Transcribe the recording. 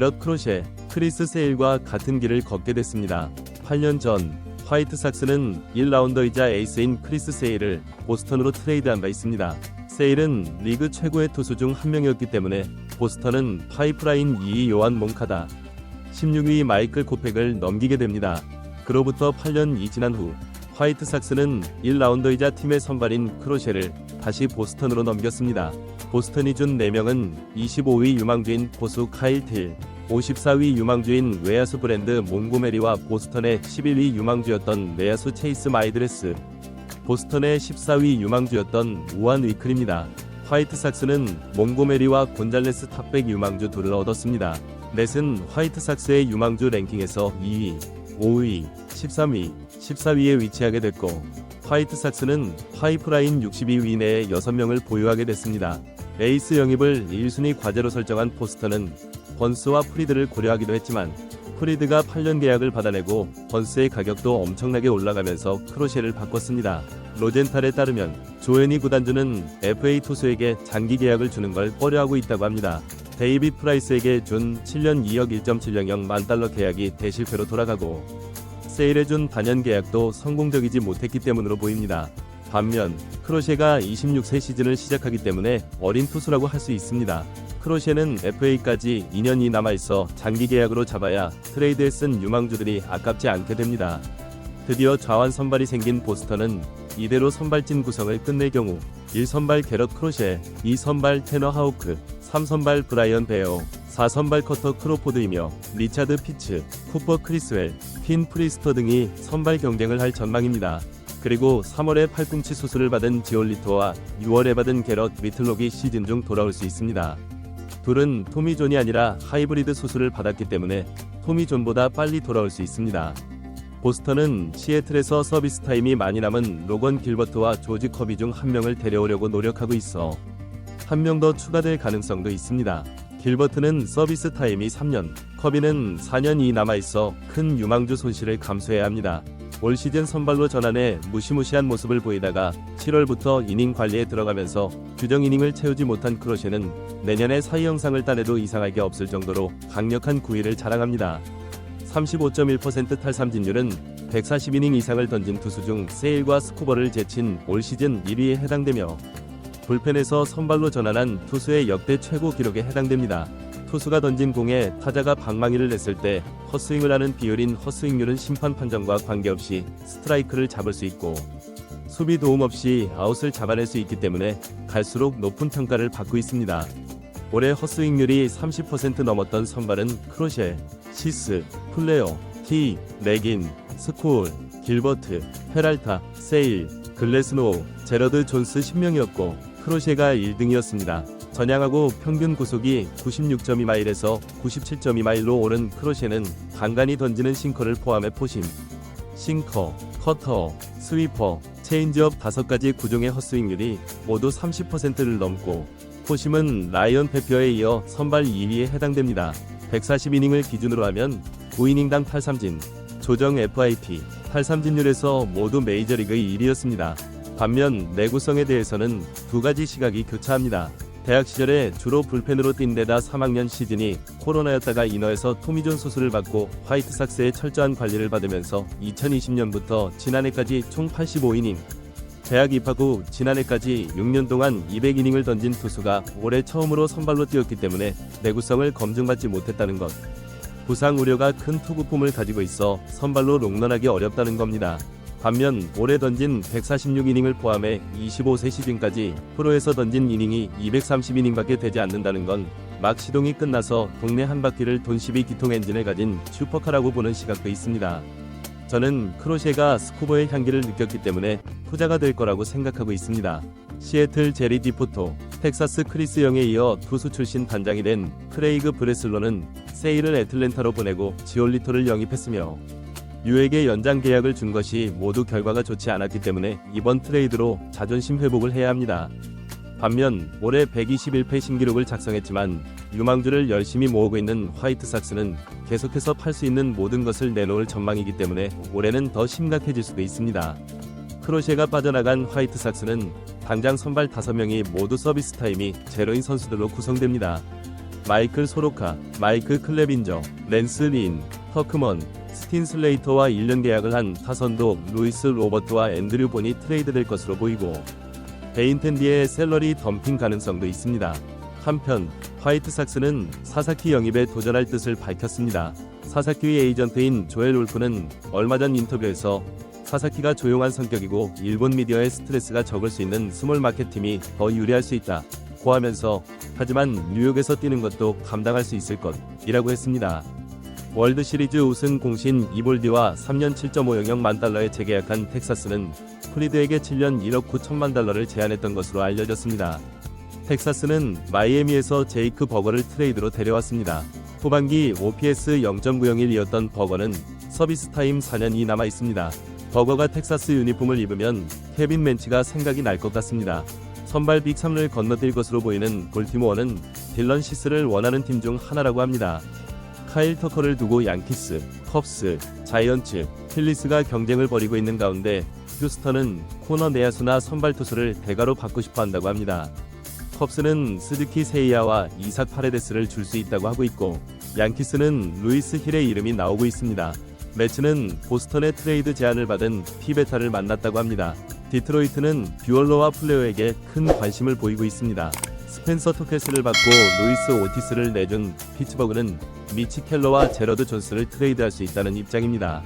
게럿 크로셰, 크리스 세일과 같은 길을 걷게 됐습니다. 8년 전 화이트 삭스는 1라운더이자 에이스인 크리스 세일을 보스턴으로 트레이드한 바 있습니다. 세일은 리그 최고의 투수 중 한 명이었기 때문에 보스턴은 파이프라인 2위 요한 몽카다 16위 마이클 코펙을 넘기게 됩니다. 그로부터 8년이 지난 후 화이트 삭스는 1라운더이자 팀의 선발인 크로셰를 다시 보스턴으로 넘겼습니다. 보스턴이 준 4명은 25위 유망주인 포수 카일 틸, 54위 유망주인 외야수 브랜드 몽고메리와 보스턴의 11위 유망주였던 내야수 체이스 마이드레스, 보스턴의 14위 유망주였던 우한 위클입니다. 화이트삭스는 몽고메리와 곤잘레스 탑백 유망주 둘을 얻었습니다. 넷은 화이트삭스의 유망주 랭킹에서 2위, 5위, 13위, 14위에 위치하게 됐고 화이트삭스는 파이프라인 62위 내에 6명을 보유하게 됐습니다. 에이스 영입을 1순위 과제로 설정한 포스터는 번스와 프리드를 고려하기도 했지만 프리드가 8년 계약을 받아내고 번스의 가격도 엄청나게 올라가면서 크로셰를 바꿨습니다. 로젠탈에 따르면 조앤이 구단주는 FA 투수에게 장기 계약을 주는 걸 꺼려하고 있다고 합니다. 데이비 프라이스에게 준 7년 2억 1.700만 달러 계약이 대실패로 돌아가고 세일에 준 단연 계약도 성공적이지 못했기 때문으로 보입니다. 반면 크로셰가 26세 시즌을 시작하기 때문에 어린 투수라고 할 수 있습니다. 크로셰는 FA까지 2년이 남아있어 장기 계약으로 잡아야 트레이드에 쓴 유망주들이 아깝지 않게 됩니다. 드디어 좌완 선발이 생긴 보스턴은 이대로 선발진 구성을 끝낼 경우 1선발 게럿 크로셰, 2선발 테너 하우크, 3선발 브라이언 베어, 4선발 커터 크로포드이며 리차드 피츠, 쿠퍼 크리스웰, 핀 프리스터 등이 선발 경쟁을 할 전망입니다. 그리고 3월에 팔꿈치 수술을 받은 지올리토와 6월에 받은 게럿 위틀록이 시즌 중 돌아올 수 있습니다. 둘은 토미존이 아니라 하이브리드 수술을 받았기 때문에 토미존보다 빨리 돌아올 수 있습니다. 보스턴은 시애틀에서 서비스 타임이 많이 남은 로건 길버트와 조지 커비 중 한 명을 데려오려고 노력하고 있어 한 명 더 추가될 가능성도 있습니다. 길버트는 서비스 타임이 3년, 커비는 4년이 남아 있어 큰 유망주 손실을 감수해야 합니다. 올 시즌 선발로 전환해 무시무시한 모습을 보이다가 7월부터 이닝 관리에 들어가면서 규정 이닝을 채우지 못한 크로셰는 내년에 사이 영상을 따내도 이상할 게 없을 정도로 강력한 구위를 자랑합니다. 35.1% 탈삼진율은 140이닝 이상을 던진 투수 중 세일과 스쿠버를 제친 올 시즌 1위에 해당되며 불펜에서 선발로 전환한 투수의 역대 최고 기록에 해당됩니다. 투수가 던진 공에 타자가 방망이를 냈을 때 헛스윙을 하는 비율인 헛스윙률은 심판 판정과 관계없이 스트라이크를 잡을 수 있고 수비 도움 없이 아웃을 잡아낼 수 있기 때문에 갈수록 높은 평가를 받고 있습니다. 올해 헛스윙률이 30% 넘었던 선발은 크로셰, 시스, 플레어, 티, 레긴, 스콜, 길버트, 페랄타, 세일, 글래스노우, 제러드 존스 10명이었고 크로셰가 1등이었습니다. 전향하고 평균 구속이 96.2마일에서 97.2마일로 오른 크로셰는 간간히 던지는 싱커를 포함해 포심, 싱커, 커터, 스위퍼, 체인지업 5가지 구종의 헛스윙률이 모두 30%를 넘고 포심은 라이언 페피어에 이어 선발 2위에 해당됩니다. 140이닝을 기준으로 하면 9이닝당 탈삼진, 조정 FIP, 탈삼진율에서 모두 메이저리그 1위였습니다. 반면 내구성에 대해서는 두 가지 시각이 교차합니다. 대학 시절에 주로 불펜으로 뛴 데다 3학년 시즌이 코로나였다가 인어에서 토미존 수술을 받고 화이트삭스의 철저한 관리를 받으면서 2020년부터 지난해까지 총 85이닝, 대학 입학 후 지난해까지 6년 동안 200이닝을 던진 투수가 올해 처음으로 선발로 뛰었기 때문에 내구성을 검증받지 못했다는 것. 부상 우려가 큰 투구폼을 가지고 있어 선발로 롱런하기 어렵다는 겁니다. 반면 올해 던진 146이닝을 포함해 25세 시즌까지 프로에서 던진 이닝이 230이닝밖에 되지 않는다는 건 막 시동이 끝나서 동네 한 바퀴를 돈 12 기통 엔진을 가진 슈퍼카라고 보는 시각도 있습니다. 저는 크로셰가 스쿠버의 향기를 느꼈기 때문에 투자가 될 거라고 생각하고 있습니다. 시애틀 제리 디포토, 텍사스 크리스 영에 이어 투수 출신 단장이 된 크레이그 브레슬러는 세일을 애틀랜타로 보내고 지올리토를 영입했으며 유에게 연장 계약을 준 것이 모두 결과가 좋지 않았기 때문에 이번 트레이드로 자존심 회복을 해야 합니다. 반면 올해 121패 신기록을 작성했지만 유망주를 열심히 모으고 있는 화이트삭스는 계속해서 팔 수 있는 모든 것을 내놓을 전망이기 때문에 올해는 더 심각해질 수도 있습니다. 크로셰가 빠져나간 화이트삭스는 당장 선발 5명이 모두 서비스 타임이 제로인 선수들로 구성됩니다. 마이클 소로카, 마이크 클레빈저, 랜스 린, 터크먼, 스틴 슬레이터와 1년 계약을 한 타선도 루이스 로버트와 앤드류 본이 트레이드될 것으로 보이고 베인텐디의 셀러리 덤핑 가능성도 있습니다. 한편 화이트삭스는 사사키 영입에 도전할 뜻을 밝혔습니다. 사사키의 에이전트인 조엘 울프는 얼마 전 인터뷰에서 사사키가 조용한 성격이고 일본 미디어의 스트레스가 적을 수 있는 스몰 마켓 팀이 더 유리할 수 있다. 고 하면서 하지만 뉴욕에서 뛰는 것도 감당할 수 있을 것이라고 했습니다. 월드 시리즈 우승 공신 이볼디와 3년 7.5영역 달러에 재계약한 텍사스는 프리드에게 7년 1억 9천만 달러를 제안했던 것으로 알려졌습니다. 텍사스는 마이애미에서 제이크 버거를 트레이드로 데려왔습니다. 후반기 OPS 0.901이었던 버거는 서비스 타임 4년이 남아 있습니다. 버거가 텍사스 유니폼을 입으면 케빈 멘치가 생각이 날 것 같습니다. 선발 빅 3를 건너뛸 것으로 보이는 볼티모어는 딜런 시스를 원하는 팀 중 하나라고 합니다. 카일 터커를 두고 양키스, 컵스, 자이언츠, 필리스가 경쟁을 벌이고 있는 가운데 휴스턴은 코너 내야수나 선발 투수를 대가로 받고 싶어 한다고 합니다. 컵스는 스즈키 세이야와 이삭 파레데스를 줄 수 있다고 하고 있고 양키스는 루이스 힐의 이름이 나오고 있습니다. 매츠는 보스턴의 트레이드 제안을 받은 티베타를 만났다고 합니다. 디트로이트는 뷰얼러와 플레어에게 큰 관심을 보이고 있습니다. 스펜서 토케스를 받고 루이스 오티스를 내준 피츠버그는 미치 켈러와 제러드 존스를 트레이드할 수 있다는 입장입니다.